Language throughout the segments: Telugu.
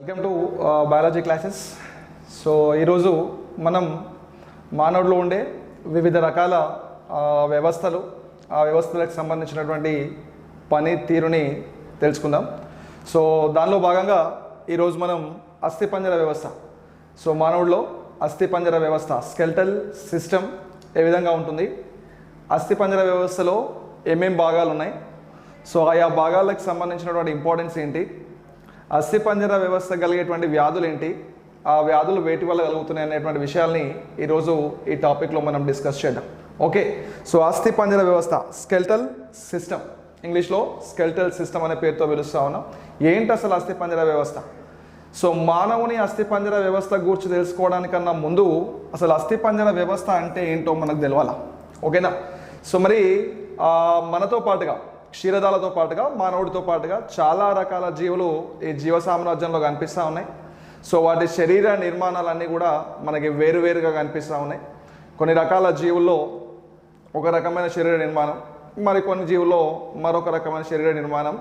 Welcome to biology classes so ఈరోజు మనం మానవుడిలో ఉండే వివిధ రకాల వ్యవస్థలు ఆ వ్యవస్థలకు సంబంధించినటువంటి పని తీరుని తెలుసుకుందాం. సో దానిలో భాగంగా ఈరోజు మనం అస్థిపంజర వ్యవస్థ. సో మానవుడిలో అస్థిపంజర వ్యవస్థ స్కెల్టల్ సిస్టమ్ ఏ విధంగా ఉంటుంది? అస్థిపంజర వ్యవస్థలో ఏమేం భాగాలు ఉన్నాయి? సో ఆయా భాగాలకు సంబంధించినటువంటి ఇంపార్టెన్స్ ఏంటి? అస్థిపంజర వ్యవస్థ కలిగేటువంటి వ్యాధులు ఏంటి ఆ వ్యాధులు వేటి వల్ల కలుగుతున్నాయి అనేటువంటి విషయాల్ని ఈరోజు ఈ టాపిక్లో మనం డిస్కస్ చేద్దాం. ఓకే సో అస్థిపంజర వ్యవస్థ స్కెల్టల్ సిస్టమ్. ఇంగ్లీష్లో స్కెల్టల్ సిస్టమ్ అనే పేరుతో పిలుస్తా ఉన్నాం. ఏంటి అసలు అస్థిపంజర వ్యవస్థ? సో మానవుని అస్థిపంజర వ్యవస్థ గురించి తెలుసుకోవడానికన్నా ముందు అసలు అస్థిపంజర వ్యవస్థ అంటే ఏంటో మనకు తెలవాలా? ఓకేనా? సో మరి మనతో పాటుగా క్షీరదాలతో పాటుగా మానవుడితో పాటుగా చాలా రకాల జీవులు ఈ జీవ సామ్రాజ్యంలో కనిపిస్తూ ఉన్నాయి. సో వాటి శరీర నిర్మాణాలన్నీ కూడా మనకి వేరువేరుగా కనిపిస్తూ ఉన్నాయి. కొన్ని రకాల జీవుల్లో ఒక రకమైన శరీర నిర్మాణం మరి కొన్ని జీవుల్లో మరొక రకమైన శరీర నిర్మాణం.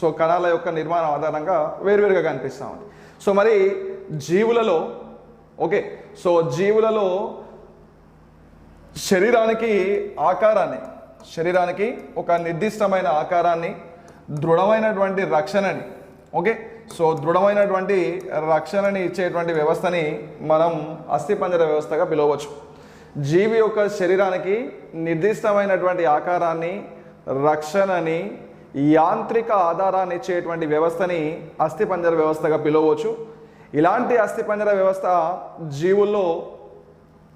సో కణాల యొక్క నిర్మాణం ఆధారంగా వేరువేరుగా కనిపిస్తూ ఉంది. సో మరి జీవులలో ఓకే సో జీవులలో శరీరానికి ఆకారాన్ని శరీరానికి ఒక నిర్దిష్టమైన ఆకారాన్ని దృఢమైనటువంటి రక్షణని ఓకే? సో దృఢమైనటువంటి రక్షణని ఇచ్చేటువంటి వ్యవస్థని మనం అస్థిపంజర వ్యవస్థగా పిలవచ్చు జీవి యొక్క శరీరానికి నిర్దిష్టమైనటువంటి ఆకారాన్ని రక్షణని యాంత్రిక ఆధారాన్ని ఇచ్చేటువంటి వ్యవస్థని అస్థిపంజర వ్యవస్థగా పిలవచ్చు ఇలాంటి అస్థిపంజర వ్యవస్థ జీవుల్లో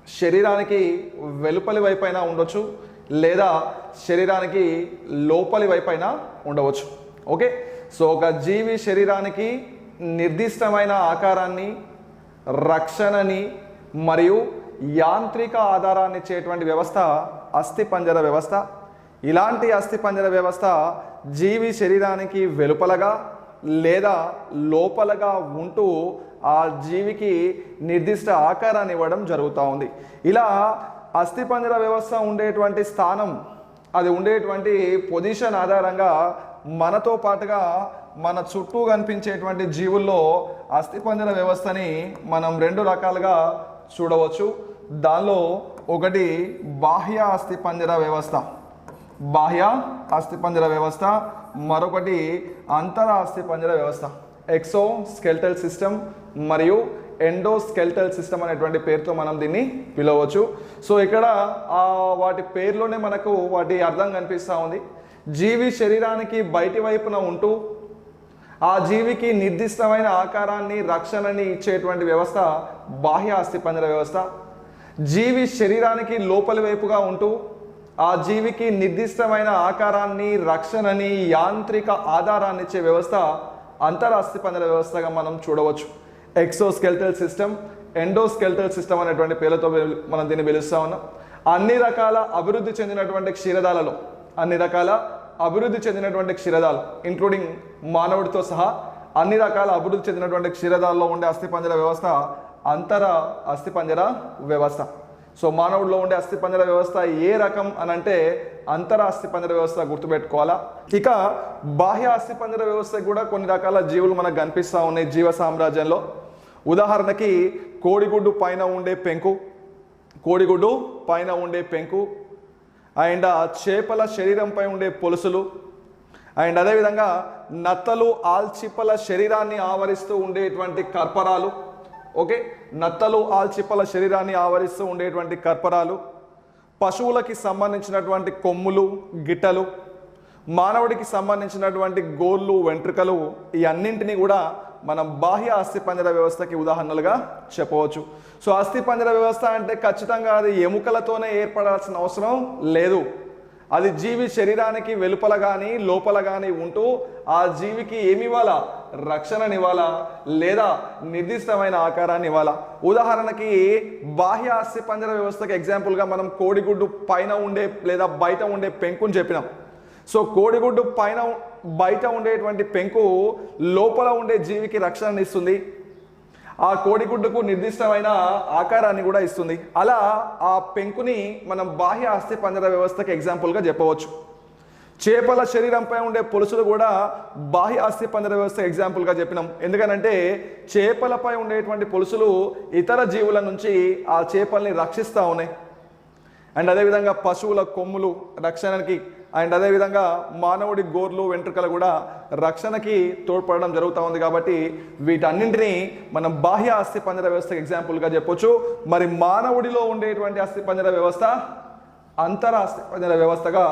శరీరానికి వెలుపలి వైపైన ఉండొచ్చు. లేదా శరీరానికి లోపలి వైపైన ఉండవచ్చు. ఓకే? సో ఒక జీవి శరీరానికి నిర్దిష్టమైన ఆకారాన్ని రక్షణని మరియు యాంత్రిక ఆధారాన్ని ఇచ్చేటువంటి వ్యవస్థ అస్థిపంజర వ్యవస్థ. ఇలాంటి అస్థిపంజర వ్యవస్థ జీవి శరీరానికి వెలుపలగా లేదా లోపలగా ఉంటూ ఆ జీవికి నిర్దిష్ట ఆకారాన్ని ఇవ్వడం జరుగుతూ ఉంది. ఇలా అస్థిపంజర వ్యవస్థ ఉండేటువంటి స్థానం అది ఉండేటువంటి పొజిషన్ ఆధారంగా మనతో పాటుగా మన చుట్టూ కనిపించేటువంటి జీవుల్లో అస్థిపంజర వ్యవస్థని మనం రెండు రకాలుగా చూడవచ్చు. దానిలో ఒకటి బాహ్య అస్థిపంజర వ్యవస్థ బాహ్య అస్థిపంజర వ్యవస్థ. మరొకటి అంతర అస్థిపంజర వ్యవస్థ ఎక్సో స్కెల్టల్ సిస్టమ్. మరియు ఎండో స్కెల్టల్ సిస్టమ్ అనేటువంటి పేరుతో మనం దీన్ని పిలవచ్చు. సో ఇక్కడ వాటి పేర్లోనే మనకు వాటి అర్థం కనిపిస్తూ ఉంది. జీవి శరీరానికి బయటి వైపున ఉంటూ ఆ జీవికి నిర్దిష్టమైన ఆకారాన్ని రక్షణని ఇచ్చేటువంటి వ్యవస్థ బాహ్య అస్థిపంజర వ్యవస్థ. జీవి శరీరానికి లోపలి వైపుగా ఉంటూ ఆ జీవికి నిర్దిష్టమైన ఆకారాన్ని రక్షణని యాంత్రిక ఆధారాన్ని ఇచ్చే వ్యవస్థ అంతర అస్థిపంజర వ్యవస్థగా మనం చూడవచ్చు. ఎక్సోస్కెల్టల్ సిస్టమ్ ఎండోస్కెల్టల్ సిస్టమ్ అనేటువంటి పేర్లతో మనం దీన్ని పిలుస్తూ ఉన్నాం. అన్ని రకాల అభివృద్ధి చెందినటువంటి క్షీరదాలలో అన్ని రకాల అభివృద్ధి చెందినటువంటి క్షీరదాలు ఇంక్లూడింగ్ మానవుడితో సహా అన్ని రకాల అభివృద్ధి చెందినటువంటి క్షీరదాల్లో ఉండే అస్థిపంజర వ్యవస్థ అంతర అస్థిపంజర వ్యవస్థ. సో మానవుడిలో ఉండే అస్థిపంజర వ్యవస్థ ఏ రకం అని అంటే అంతర అస్థిపంజర వ్యవస్థ గుర్తుపెట్టుకోవాలా? ఇక బాహ్య అస్థిపంజర వ్యవస్థ కూడా కొన్ని రకాల జీవులు మనకు కనిపిస్తూ ఉన్నాయి జీవ సామ్రాజ్యంలో. ఉదాహరణకి కోడిగుడ్డు పైన ఉండే పెంకు కోడిగుడ్డు పైన ఉండే పెంకు అండ్ చేపల శరీరంపై ఉండే పొలుసులు అండ్ అదేవిధంగా నత్తలు ఆల్చిప్పల శరీరాన్ని ఆవరిస్తూ ఉండేటువంటి కర్పరాలు ఓకే? నత్తలు ఆల్చిప్పల శరీరాన్ని ఆవరిస్తూ ఉండేటువంటి కర్పరాలు పశువులకి సంబంధించినటువంటి కొమ్ములు గిట్టలు మానవుడికి సంబంధించినటువంటి గోళ్ళు వెంట్రుకలు ఈ అన్నింటినీ కూడా మనం బాహ్య అస్థిపంజర వ్యవస్థకి ఉదాహరణలుగా చెప్పవచ్చు. సో అస్థిపంజర వ్యవస్థ అంటే ఖచ్చితంగా అది ఎముకలతోనే ఏర్పడాల్సిన అవసరం లేదు. అది జీవి శరీరానికి వెలుపల కానీ లోపల కానీ ఉంటూ ఆ జీవికి ఏమి ఇవ్వాలా? రక్షణనివ్వాలా లేదా నిర్దిష్టమైన ఆకారాన్ని ఇవ్వాలా? ఉదాహరణకి బాహ్య అస్థిపంజర వ్యవస్థకి ఎగ్జాంపుల్గా మనం కోడిగుడ్డు పైన ఉండే లేదా బయట ఉండే పెంకుని చెప్పినాం. సో కోడిగుడ్డు పైన బయట ఉండేటువంటి పెంకు లోపల ఉండే జీవికి రక్షణను ఇస్తుంది. ఆ కోడిగుడ్డుకు నిర్దిష్టమైన ఆకారాన్ని కూడా ఇస్తుంది. అలా ఆ పెంకుని మనం బాహ్య ఆస్తి పంజర వ్యవస్థకి ఎగ్జాంపుల్గా చెప్పవచ్చు. చేపల శరీరంపై ఉండే పొలుసులు కూడా బాహ్య ఆస్తి పంజర వ్యవస్థ ఎగ్జాంపుల్గా చెప్పినాం. ఎందుకనంటే చేపలపై ఉండేటువంటి పొలుసులు ఇతర జీవుల నుంచి ఆ చేపల్ని రక్షిస్తూ ఉన్నాయి. అండ్ అదేవిధంగా పశువుల కొమ్ములు రక్షణకి అండ్ అదేవిధంగా మానవుడి గోర్లు వెంట్రుకలు కూడా రక్షణకి తోడ్పడడం జరుగుతూ ఉంది కాబట్టి వీటన్నింటినీ మనం బాహ్య అస్థి పంజర వ్యవస్థకు ఎగ్జాంపుల్గా చెప్పొచ్చు. మరి మానవుడిలో ఉండేటువంటి అస్థి పంజర వ్యవస్థ అంతర అస్థి పంజర వ్యవస్థగా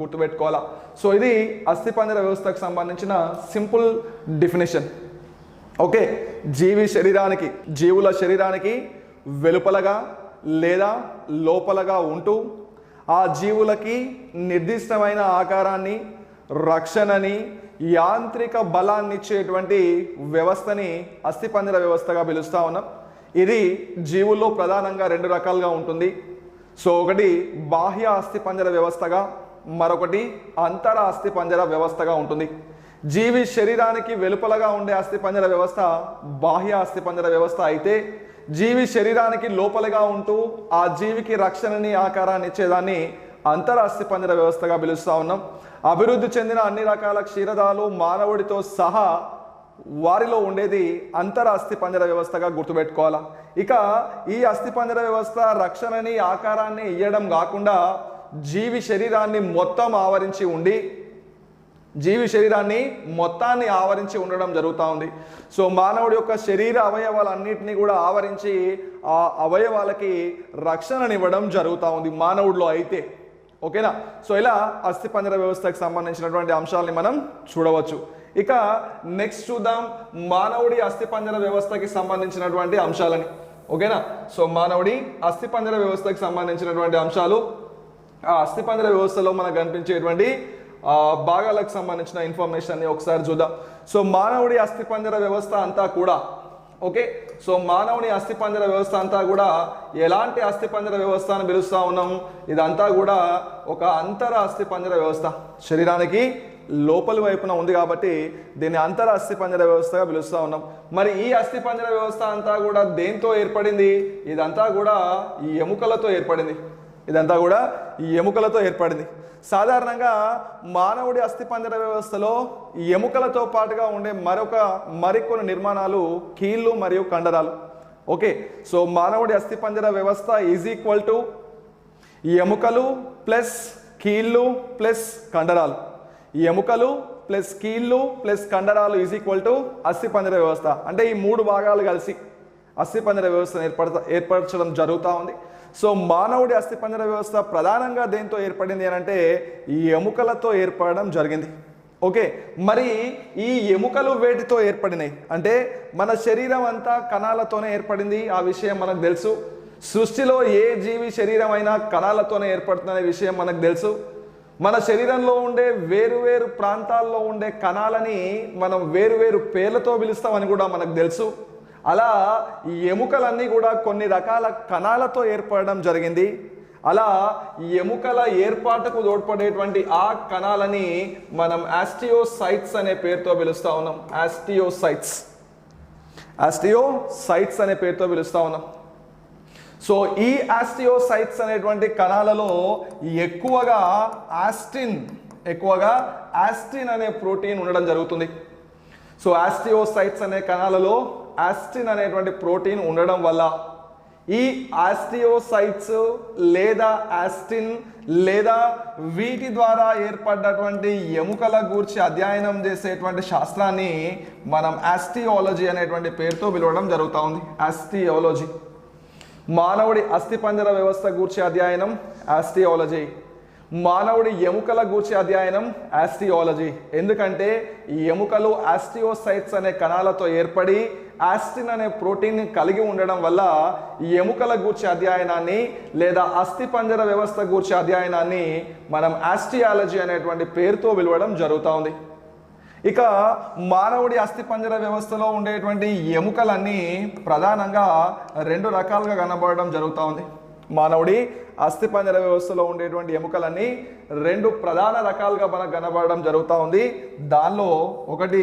గుర్తుపెట్టుకోవాలా. సో ఇది అస్థి పంజర వ్యవస్థకు సంబంధించిన సింపుల్ డెఫినేషన్ ఓకే జీవి శరీరానికి జీవుల శరీరానికి వెలుపలగా లేదా లోపలగా ఉంటూ ఆ జీవులకి నిర్దిష్టమైన ఆకారాన్ని రక్షణని యాంత్రిక బలాన్ని ఇచ్చేటువంటి వ్యవస్థని అస్థిపంజర వ్యవస్థగా పిలుస్తా ఉన్నాం. ఇది జీవుల్లో ప్రధానంగా రెండు రకాలుగా ఉంటుంది. సో ఒకటి బాహ్య అస్థిపంజర వ్యవస్థగా మరొకటి అంతర అస్థిపంజర వ్యవస్థగా ఉంటుంది. జీవి శరీరానికి వెలుపలగా ఉండే అస్థిపంజర వ్యవస్థ బాహ్య అస్థిపంజర వ్యవస్థ అయితే జీవి శరీరానికి లోపలగా ఉంటూ ఆ జీవికి రక్షణని ఆకారాన్ని ఇచ్చేదాన్ని అంతర అస్థిపంజర వ్యవస్థగా పిలుస్తూ ఉన్నాం. అభివృద్ధి చెందిన అన్ని రకాల క్షీరదాలు మానవుడితో సహా వారిలో ఉండేది అంతర అస్థిపంజర వ్యవస్థగా గుర్తుపెట్టుకోవాలా? ఇక ఈ అస్థిపంజర వ్యవస్థ రక్షణని ఆకారాన్ని ఇయ్యడం కాకుండా జీవి శరీరాన్ని మొత్తం ఆవరించి ఉండి జీవి శరీరాన్ని మొత్తాన్ని ఆవరించి ఉండడం జరుగుతూ ఉంది. సో మానవుడి యొక్క శరీర అవయవాలన్నింటినీ కూడా ఆవరించి ఆ అవయవాలకి రక్షణనివ్వడం జరుగుతూ ఉంది మానవుడిలో అయితే. ఓకేనా? సో ఇలా అస్థిపంజర వ్యవస్థకు సంబంధించినటువంటి అంశాలని మనం చూడవచ్చు. ఇక నెక్స్ట్ చూద్దాం మానవుడి అస్థిపంజర వ్యవస్థకి సంబంధించినటువంటి అంశాలని. ఓకేనా? సో మానవుడి అస్థిపంజర వ్యవస్థకి సంబంధించినటువంటి అంశాలు. ఆ అస్థిపంజర వ్యవస్థలో మనకు కనిపించేటువంటి భాగాలకు సంబంధించిన ఇన్ఫర్మేషన్ ఒకసారి చూద్దాం. సో మానవుడి అస్థిపంజర వ్యవస్థ అంతా కూడా ఓకే సో మానవుని అస్థిపంజర వ్యవస్థ అంతా కూడా ఎలాంటి అస్థిపంజర వ్యవస్థ అని పిలుస్తూ ఉన్నాం? ఇదంతా కూడా ఒక అంతర అస్థిపంజర వ్యవస్థ. శరీరానికి లోపలి వైపున ఉంది కాబట్టి దీన్ని అంతర అస్థిపంజర వ్యవస్థగా పిలుస్తూ ఉన్నాం. మరి ఈ అస్థిపంజర వ్యవస్థ అంతా కూడా దేంతో ఏర్పడింది? ఇదంతా కూడా ఈ ఎముకలతో ఏర్పడింది. ఇదంతా కూడా ఈ ఎముకలతో ఏర్పడింది. సాధారణంగా మానవుడి అస్థిపంజర వ్యవస్థలో ఈ ఎముకలతో పాటుగా ఉండే మరొక మరికొన్ని నిర్మాణాలు కీళ్ళు మరియు కండరాలు. ఓకే సో మానవుడి అస్థిపంజర వ్యవస్థ ఈజ్ ఈక్వల్ టు ఎముకలు ప్లస్ కీళ్ళు ప్లస్ కండరాలు. ఈ ఎముకలు ప్లస్ కీళ్ళు ప్లస్ కండరాలు ఈజ్ ఈక్వల్ టు అస్థిపంజర వ్యవస్థ. అంటే ఈ మూడు భాగాలు కలిసి అస్థిపంజర వ్యవస్థను ఏర్పడత ఏర్పరచడం జరుగుతూ ఉంది. సో మానవుడి అస్థిపంజర వ్యవస్థ ప్రధానంగా దేంతో ఏర్పడింది అని అంటే ఈ ఎముకలతో ఏర్పడడం జరిగింది. ఓకే మరి ఈ ఎముకలు వేటితో ఏర్పడినాయి? అంటే మన శరీరం అంతా కణాలతోనే ఏర్పడింది ఆ విషయం మనకు తెలుసు. సృష్టిలో ఏ జీవి శరీరం అయినా కణాలతోనే ఏర్పడుతుందనే విషయం మనకు తెలుసు. మన శరీరంలో ఉండే వేరువేరు ప్రాంతాల్లో ఉండే కణాలని మనం వేరువేరు పేర్లతో పిలుస్తామని కూడా మనకు తెలుసు. అలా ఈ ఎముకలన్నీ కూడా కొన్ని రకాల కణాలతో ఏర్పడడం జరిగింది. అలా ఈ ఎముకల ఏర్పాటుకు తోడ్పడేటువంటి ఆ కణాలని మనం ఆస్టియోసైట్స్ అనే పేరుతో పిలుస్తా ఉన్నాం. ఆస్టియోసైట్స్. ఆస్టియోసైట్స్ అనే పేరుతో పిలుస్తూ ఉన్నాం. సో ఈ ఆస్టియోసైట్స్ అనేటువంటి కణాలలో ఎక్కువగా ఆస్టిన్ ఎక్కువగా ఆస్టిన్ అనే ప్రోటీన్ ఉండడం జరుగుతుంది. సో ఆస్టియోసైట్స్ అనే కణాలలో ఆస్టిన్ అనేటువంటి ప్రోటీన్ ఉండడం వల్ల ఈ ఆస్టియోసైట్స్ లేదా ఆస్టిన్ లేదా వీటి ద్వారా ఏర్పడ్డటువంటి ఎముకల గూర్చి అధ్యయనం చేసేటువంటి శాస్త్రాన్ని మనం ఆస్టియాలజీ అనేటువంటి పేరుతో పిలవడం జరుగుతూ ఉంది. ఆస్టియాలజీ. మానవుడి అస్థిపంజర వ్యవస్థ గూర్చి అధ్యయనం ఆస్టియాలజీ. మానవుడి ఎముకల గూర్చి అధ్యయనం ఆస్టియాలజీ. ఎందుకంటే ఈ ఎముకలు ఆస్టియోసైట్స్ అనే కణాలతో ఏర్పడి ఆస్టిన్ అనే ప్రోటీన్ కలిగి ఉండడం వల్ల ఈ ఎముకల గూర్చి అధ్యయనాన్ని లేదా అస్థిపంజర వ్యవస్థ గూర్చి అధ్యయనాన్ని మనం ఆస్టియాలజీ అనేటువంటి పేరుతో పిలవడం జరుగుతూ ఉంది. ఇక మానవుడి అస్థిపంజర వ్యవస్థలో ఉండేటువంటి ఎముకలన్నీ ప్రధానంగా రెండు రకాలుగా కనబడడం జరుగుతూ ఉంది. మానవుడి అస్థిపంజర వ్యవస్థలో ఉండేటువంటి ఎముకలన్నీ రెండు ప్రధాన రకాలుగా మనకు కనబడడం జరుగుతూ ఉంది. దానిలో ఒకటి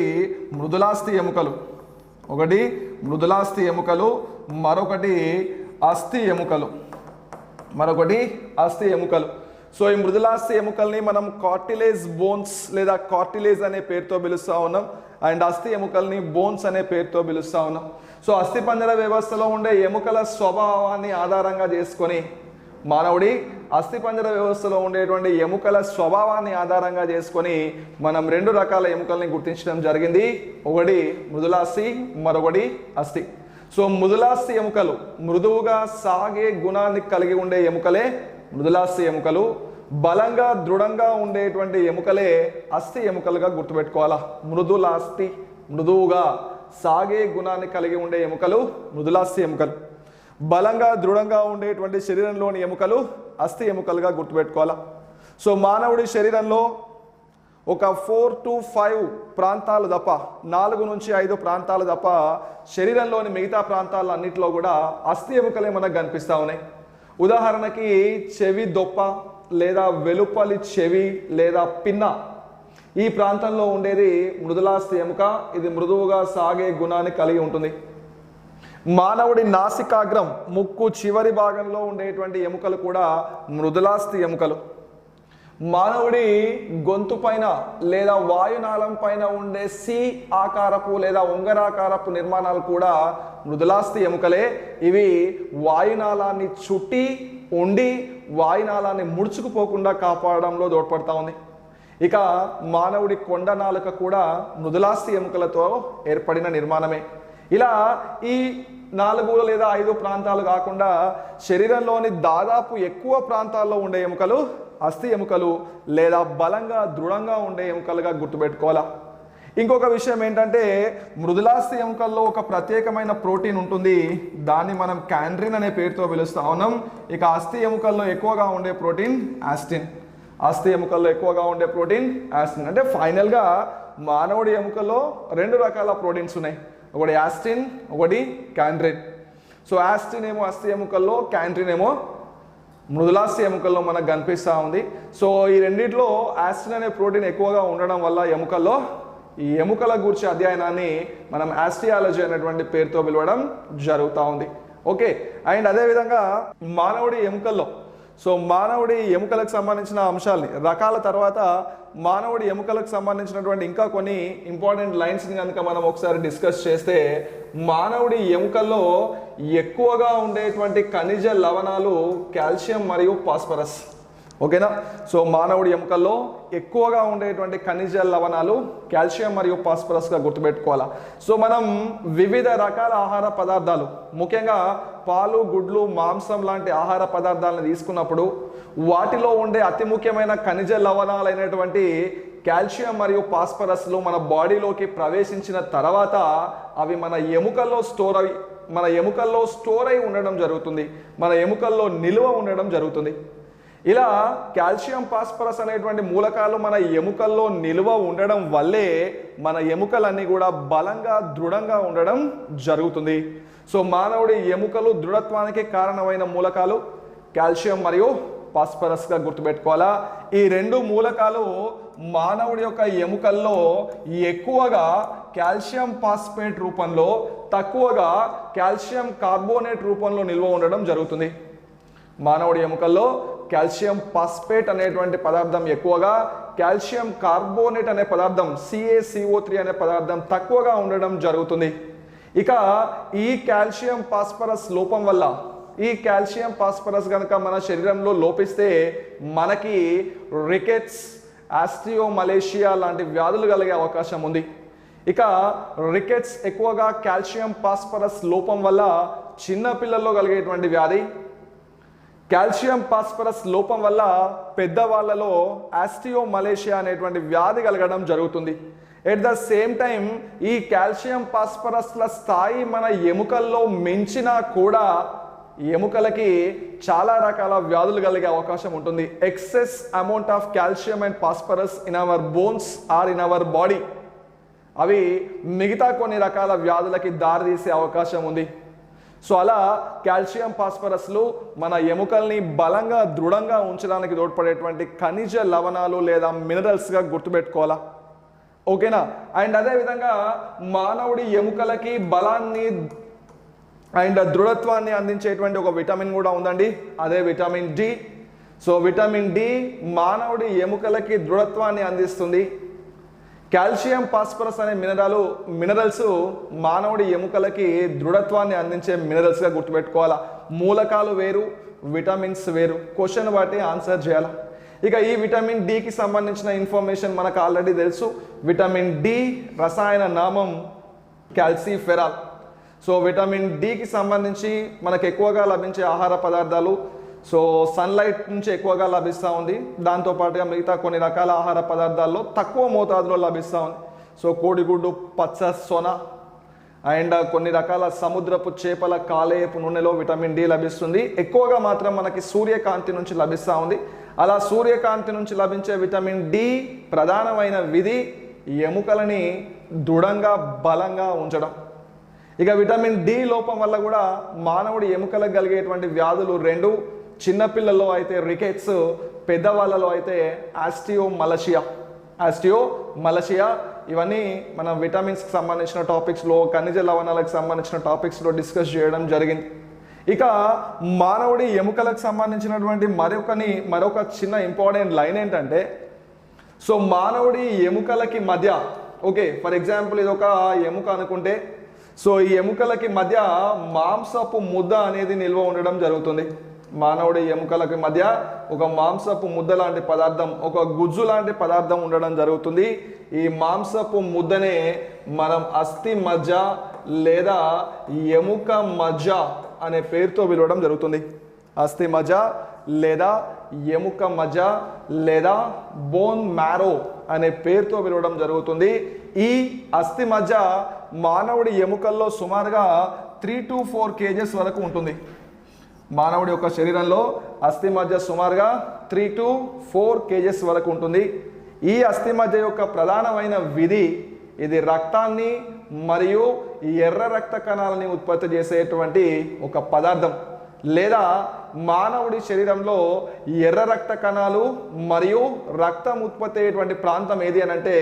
మృదులాస్థి ఎముకలు. ఒకటి మృదులాస్థి ఎముకలు మరొకటి అస్థి ఎముకలు. మరొకటి అస్థి ఎముకలు. సో ఈ మృదులాస్థి ఎముకల్ని మనం కార్టిలేజ్ బోన్స్ లేదా కార్టిలేజ్ అనే పేరుతో పిలుస్తూ ఉన్నాం. అండ్ అస్థి ఎముకల్ని బోన్స్ అనే పేరుతో పిలుస్తూ ఉన్నాం. సో అస్థిపంజర వ్యవస్థలో ఉండే ఎముకల స్వభావాన్ని ఆధారంగా చేసుకొని మానవుడి అస్థిపంజర వ్యవస్థలో ఉండేటువంటి ఎముకల స్వభావాన్ని ఆధారంగా చేసుకొని మనం రెండు రకాల ఎముకల్ని గుర్తించడం జరిగింది. ఒకటి మృదులాస్థి మరొకటి అస్థి. సో మృదులాస్థి ఎముకలు మృదువుగా సాగే గుణాన్ని కలిగి ఉండే ఎముకలే మృదులాస్థి ఎముకలు. బలంగా దృఢంగా ఉండేటువంటి ఎముకలే అస్థి ఎముకలుగా గుర్తుపెట్టుకోవాలా. మృదులాస్థి మృదువుగా సాగే గుణాన్ని కలిగి ఉండే ఎముకలు మృదులాస్థి ఎముకలు. బలంగా దృఢంగా ఉండేటువంటి శరీరంలోని ఎముకలు అస్థి ఎముకలుగా గుర్తుపెట్టుకోవాలా? సో మానవుడి శరీరంలో ఒక ఫోర్ టు ఫైవ్ ప్రాంతాలు తప్ప నాలుగు నుంచి ఐదు ప్రాంతాలు తప్ప శరీరంలోని మిగతా ప్రాంతాలన్నింటిలో కూడా అస్థి ఎముకలే మనకు కనిపిస్తూ ఉన్నాయి? ఉదాహరణకి చెవి దొప్ప లేదా వెలుపలి చెవి లేదా పిన్న. ఈ ప్రాంతంలో ఉండేది మృదులాస్థి ఎముక ఇది మృదువుగా సాగే గుణాన్ని కలిగి ఉంటుంది. మానవుడి నాసికాగ్రం ముక్కు చివరి భాగంలో ఉండేటువంటి ఎముకలు కూడా మృదులాస్తి ఎముకలు. మానవుడి గొంతు పైన లేదా వాయునాళం పైన ఉండే సి ఆకారపు లేదా ఉంగరాకారపు నిర్మాణాలు కూడా మృదులాస్తి ఎముకలే. ఇవి వాయునాళాన్ని చుట్టి ఉండి వాయునాళాన్ని ముడుచుకుపోకుండా కాపాడడంలో తోడ్పడతా ఉంది. ఇక మానవుడి కొండ నాలుక కూడా మృదులాస్తి ఎముకలతో ఏర్పడిన నిర్మాణమే. ఇలా ఈ నాలుగు లేదా ఐదు ప్రాంతాలు కాకుండా శరీరంలోని దాదాపు ఎక్కువ ప్రాంతాల్లో ఉండే ఎముకలు అస్థి ఎముకలు లేదా బలంగా దృఢంగా ఉండే ఎముకలుగా గుర్తుపెట్టుకోవాలా. ఇంకొక విషయం ఏంటంటే మృదులాస్థి ఎముకల్లో ఒక ప్రత్యేకమైన ప్రోటీన్ ఉంటుంది. దాన్ని మనం క్యాండ్రిన్ అనే పేరుతో పిలుస్తా ఉన్నాం. ఇక అస్థి ఎముకల్లో ఎక్కువగా ఉండే ప్రోటీన్ యాస్టిన్ అస్థి ఎముకల్లో ఎక్కువగా ఉండే ప్రోటీన్ యాస్టిన్ అంటే ఫైనల్గా మానవుడి ఎముకల్లో రెండు రకాల ప్రోటీన్స్ ఉన్నాయి. ఒకటి యాస్టిన్ ఒకటి క్యాండ్రిన్ సో యాస్టిన్ ఏమో అస్థి ఎముకల్లో క్యాండ్రిన్ ఏమో మృదులాస్థి ఎముకల్లో మనకు కనిపిస్తూ ఉంది. సో ఈ రెండిట్లో యాస్టిన్ అనే ప్రోటీన్ ఎక్కువగా ఉండడం వల్ల ఎముకల్లో ఈ ఎముకల గురించి అధ్యయనాన్ని మనం యాస్టియాలజీ అనేటువంటి పేరుతో పిలవడం జరుగుతూ ఉంది. ఓకే అండ్ అదేవిధంగా మానవుడి ఎముకల్లో. సో మానవుడి ఎముకలకు సంబంధించిన అంశాలని రకాల తర్వాత మానవుడి ఎముకలకు సంబంధించినటువంటి ఇంకా కొన్ని ఇంపార్టెంట్ లైన్స్ని కనుక మనం ఒకసారి డిస్కస్ చేస్తే మానవుడి ఎముకల్లో ఎక్కువగా ఉండేటువంటి ఖనిజ లవణాలు కాల్షియం మరియు పాస్పరస్ ఓకేనా? సో మానవుడి ఎముకల్లో ఎక్కువగా ఉండేటువంటి ఖనిజ లవణాలు కాల్షియం మరియు పాస్పరస్గా గుర్తుపెట్టుకోవాలా? సో మనం వివిధ రకాల ఆహార పదార్థాలు ముఖ్యంగా పాలు గుడ్లు మాంసం లాంటి ఆహార పదార్థాలను తీసుకున్నప్పుడు వాటిలో ఉండే అతి ముఖ్యమైన ఖనిజ లవణాలైనటువంటి కాల్షియం మరియు పాస్పరస్లు మన బాడీలోకి ప్రవేశించిన తర్వాత అవి మన ఎముకల్లో స్టోర్ అయి మన ఎముకల్లో స్టోర్ అయి ఉండడం జరుగుతుంది. మన ఎముకల్లో నిల్వ ఉండడం జరుగుతుంది. ఇలా కాల్షియం పాస్పరస్ అనేటువంటి మూలకాలు మన ఎముకల్లో నిల్వ ఉండడం వల్లే మన ఎముకలన్నీ కూడా బలంగా దృఢంగా ఉండడం జరుగుతుంది. సో మానవుడి ఎముకలు దృఢత్వానికి కారణమైన మూలకాలు కాల్షియం మరియు పాస్పరస్గా గుర్తుపెట్టుకోవాలా? ఈ రెండు మూలకాలు మానవుడి యొక్క ఎముకల్లో ఎక్కువగా కాల్షియం పాస్పేట్ రూపంలో తక్కువగా కాల్షియం కార్బోనేట్ రూపంలో నిల్వ ఉండడం జరుగుతుంది. మానవుడి ఎముకల్లో కాల్షియం పాస్పేట్ అనేటువంటి పదార్థం ఎక్కువగా కాల్షియం కార్బోనేట్ అనే పదార్థం సిఏసిఓ త్రీ అనే పదార్థం తక్కువగా ఉండడం జరుగుతుంది. ఇక ఈ కాల్షియం పాస్పరస్ లోపం వల్ల ఈ కాల్షియం ఫాస్ఫరస్ కనుక మన శరీరంలో లోపిస్తే మనకి రికెట్స్ ఆస్ట్రియో మలేషియా లాంటి వ్యాధులు కలిగే అవకాశం ఉంది. ఇక రికెట్స్ ఎక్కువగా కాల్షియం ఫాస్ఫరస్ లోపం వల్ల చిన్న పిల్లల్లో కలిగేటువంటి వ్యాధి. కాల్షియం ఫాస్ఫరస్ లోపం వల్ల పెద్దవాళ్ళలో ఆస్టియో మలేషియా అనేటువంటి వ్యాధి కలగడం జరుగుతుంది. ఎట్ ద సేమ్ టైం ఈ కాల్షియం ఫాస్ఫరస్ల స్థాయి మన ఎముకల్లో మించినా కూడా ఎముకలకి చాలా రకాల వ్యాధులు కలిగే అవకాశం ఉంటుంది. Excess amount of calcium and phosphorus in our bones or in our body అవి మిగతా కొన్ని రకాల వ్యాధులకి దారితీసే అవకాశం ఉంది. సో అలా కాల్షియం ఫాస్ఫరస్లు మన ఎముకల్ని బలంగా దృఢంగా ఉంచడానికి తోడ్పడేటువంటి ఖనిజ లవణాలు లేదా మినరల్స్గా గుర్తుపెట్టుకోవాలా? ఓకేనా అండ్ అదేవిధంగా మానవుడి ఎముకలకి బలాన్ని అండ్ దృఢత్వాన్ని అందించేటువంటి ఒక విటమిన్ కూడా ఉందండి. అదే vitamin D. So vitamin D మానవుడి ఎముకలకి దృఢత్వాన్ని అందిస్తుంది. కాల్షియం ఫాస్ఫరస్ అనే మినరాలు మినరల్స్ మానవుడి ఎముకలకి దృఢత్వాన్ని అందించే మినరల్స్గా గుర్తుపెట్టుకోవాలా? మూలకాలు వేరు విటమిన్స్ వేరు. క్వశ్చన్ బట్టి ఆన్సర్ చేయాలా? ఇక ఈ విటమిన్ డికి సంబంధించిన ఇన్ఫర్మేషన్ మనకు ఆల్రెడీ తెలుసు. విటమిన్ డి రసాయన నామం క్యాల్సిఫెరాల్ సో విటమిన్ డికి సంబంధించి మనకు ఎక్కువగా లభించే ఆహార పదార్థాలు. సో సన్లైట్ నుంచి ఎక్కువగా లభిస్తూ ఉంది. దాంతోపాటుగా మిగతా కొన్ని రకాల ఆహార పదార్థాల్లో తక్కువ మోతాదులో లభిస్తూ ఉంది. సో కోడిగుడ్డు పచ్చ సొన అండ్ కొన్ని రకాల సముద్రపు చేపల కాలేయపు నూనెలో విటమిన్ డి లభిస్తుంది. ఎక్కువగా మాత్రం మనకి సూర్యకాంతి నుంచి లభిస్తూ ఉంది. అలా సూర్యకాంతి నుంచి లభించే విటమిన్ డి ప్రధానమైన విధి ఎముకలని దృఢంగా బలంగా ఉంచడం. ఇక విటమిన్ డి లోపం వల్ల కూడా మానవుడి ఎముకలకు కలిగేటువంటి వ్యాధులు రెండు. చిన్నపిల్లల్లో అయితే రికెట్స్ పెద్దవాళ్ళలో అయితే ఆస్టియో మలషియా ఆస్టియో మలషియా ఇవన్నీ మన విటమిన్స్కి సంబంధించిన టాపిక్స్లో ఖనిజ లవణాలకు సంబంధించిన టాపిక్స్లో డిస్కస్ చేయడం జరిగింది. ఇక మానవుడి ఎముకలకు సంబంధించినటువంటి మరొకని మరొక చిన్న ఇంపార్టెంట్ లైన్ ఏంటంటే సో మానవుడి ఎముకలకి మధ్య ఓకే ఫర్ ఎగ్జాంపుల్ ఇది ఒక ఎముక అనుకుంటే సో ఈ ఎముకలకి మధ్య మాంసపు ముద్ద అనేది నిల్వ ఉండడం జరుగుతుంది. మానవుడి ఎముకలకి మధ్య ఒక మాంసపు ముద్ద లాంటి పదార్థం ఒక గుజ్జు లాంటి పదార్థం ఉండడం జరుగుతుంది. ఈ మాంసపు ముద్దనే మనం అస్థి మజ్జ లేదా ఎముక మజ్జ అనే పేరుతో పిలవడం జరుగుతుంది. అస్థి మజ్జ లేదా ఎముక మజ్జ లేదా బోన్ మ్యారో అనే పేరుతో పిలవడం జరుగుతుంది. ఈ అస్థి మజ్జ మానవుడి ఎముకల్లో సుమారుగా త్రీ టు ఫోర్ కేజెస్ వరకు ఉంటుంది. మానవుడి యొక్క శరీరంలో అస్థి మధ్య సుమారుగా త్రీ టు ఫోర్ కేజెస్ వరకు ఉంటుంది. ఈ అస్థి మధ్య యొక్క ప్రధానమైన విధి ఇది రక్తాన్ని మరియు ఎర్ర రక్త కణాలని ఉత్పత్తి చేసేటువంటి ఒక పదార్థం. లేదా మానవుడి శరీరంలో ఎర్ర రక్త కణాలు మరియు రక్తం ఉత్పత్తి అయ్యేటువంటి ప్రాంతం ఏది అని అంటే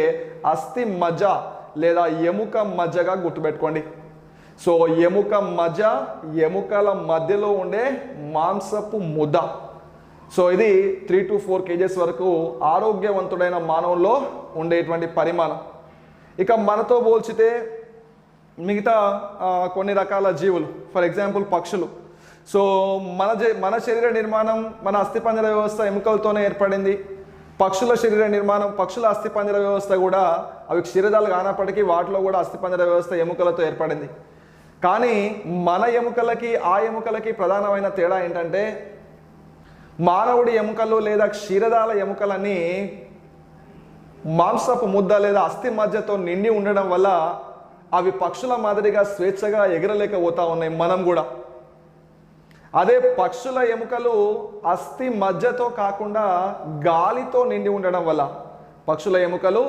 అస్థి మజ్జ. లేదా ఎముక మజ్జగా గుర్తుపెట్టుకోండి. సో ఎముక మజ ఎముకల మధ్యలో ఉండే మాంసపు ముద్ద. సో ఇది త్రీ టు ఫోర్ కేజెస్ వరకు ఆరోగ్యవంతుడైన మానవుల్లో ఉండేటువంటి పరిమాణం. ఇక మనతో పోల్చితే మిగతా కొన్ని రకాల జీవులు ఫర్ ఎగ్జాంపుల్ పక్షులు. సో మన జ- మన శరీర నిర్మాణం మన అస్థిపంజర వ్యవస్థ ఎముకలతోనే ఏర్పడింది. పక్షుల శరీర నిర్మాణం పక్షుల అస్థిపంజర వ్యవస్థ కూడా అవి క్షీరదాలు కానప్పటికీ వాటిలో కూడా అస్థిపంజర వ్యవస్థ ఎముకలతో ఏర్పడింది. కానీ మన ఎముకలకి ఆ ఎముకలకి ప్రధానమైన తేడా ఏంటంటే మానవుడి ఎముకలు లేదా క్షీరదాల ఎముకలని మాంసపు ముద్ద లేదా అస్థి మధ్యతో నిండి ఉండడం వల్ల అవి పక్షుల మాదిరిగా స్వేచ్ఛగా ఎగరలేకపోతా ఉన్నాయి మనం కూడా. అదే పక్షుల ఎముకలు అస్థి మధ్యతో కాకుండా గాలితో నిండి ఉండడం వల్ల పక్షుల ఎముకలు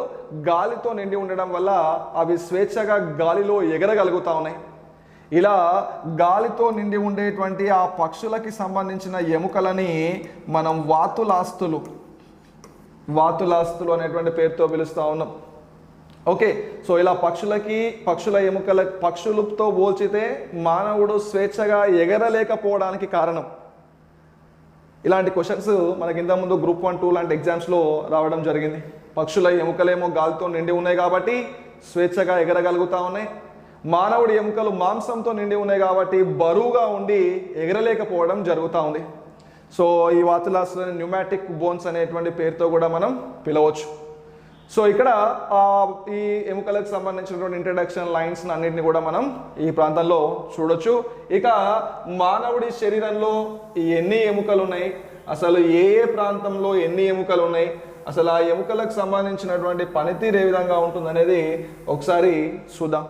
గాలితో నిండి ఉండడం వల్ల అవి స్వేచ్ఛగా గాలిలో ఎగరగలుగుతా ఉన్నాయి. ఇలా గాలితో నిండి ఉండేటువంటి ఆ పక్షులకి సంబంధించిన ఎముకలని మనం వాతులాస్తులు వాతులాస్తులు అనేటువంటి పేరుతో పిలుస్తూ ఉన్నాం. ఓకే సో ఇలా పక్షులకి పక్షుల ఎముకల పక్షులతో పోల్చితే మానవుడు స్వేచ్ఛగా ఎగరలేకపోవడానికి కారణం. ఇలాంటి క్వశ్చన్స్ మనకి ఇంత ముందు గ్రూప్ వన్ టూ లాంటి ఎగ్జామ్స్లో రావడం జరిగింది. పక్షుల ఎముకలేమో గాలితో నిండి ఉన్నాయి కాబట్టి స్వేచ్ఛగా ఎగరగలుగుతా ఉన్నాయి. మానవుడి ఎముకలు మాంసంతో నిండి ఉన్నాయి కాబట్టి బరువుగా ఉండి ఎగరలేకపోవడం జరుగుతూ ఉంది. సో ఈ వాతులాస్లని న్యూమాటిక్ బోన్స్ అనేటువంటి పేరుతో కూడా మనం పిలవచ్చు. సో ఇక్కడ ఈ ఎముకలకు సంబంధించినటువంటి ఇంట్రడక్షన్ లైన్స్ అన్నింటిని కూడా మనం ఈ ప్రాంతంలో చూడొచ్చు. ఇక మానవుడి శరీరంలో ఎన్ని ఎముకలు ఉన్నాయి అసలు ఏ ఏ ప్రాంతంలో ఎన్ని ఎముకలు ఉన్నాయి అసలు ఆ ఎముకలకు సంబంధించినటువంటి పనితీరు ఏ విధంగా ఉంటుందనేది ఒకసారి చూద్దాం.